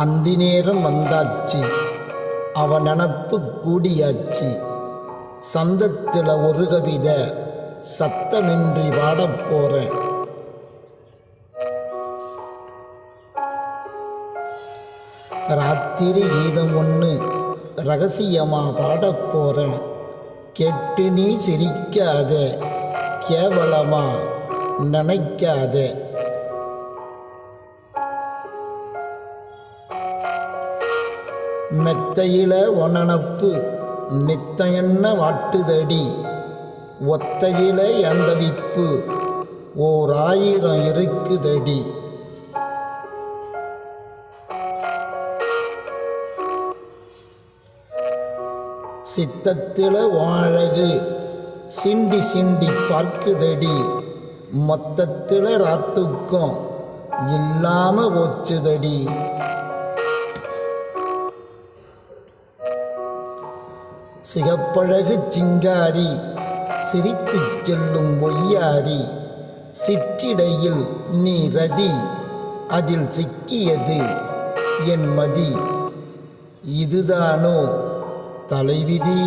அந்தி நேரம் வந்தாச்சு. அவன் நினப்பு கூடியாச்சு. சந்தத்தில் ஒரு கவிதை சத்தமின்றி பாடப் போறேன் ராத்திரி கீதம் ஒன்று ரகசியமாக பாடப் போறேன் கெட்டு நீ சிரிக்காத கேவலமா நினைக்காத. மெத்தையில ஒனனப்பு நித்தையன்ன வாட்டுதடி ஒத்தையில அந்தவிப்பு ஓர் ஆயிரம் இருக்குதடி. சித்தத்தில் வாழகு சிண்டி சிண்டி பார்க்குதடி. மொத்தத்தில் ராத்துக்கும் இல்லாம ஓச்சுதடி சிகப்பழகு சிங்காரி சிரித்து செல்லும் ஒய்யாரி சிற்றிடையில் நீ ரதி அதில் சிக்கியது என் மதி. இதுதானோ தலைவிதி?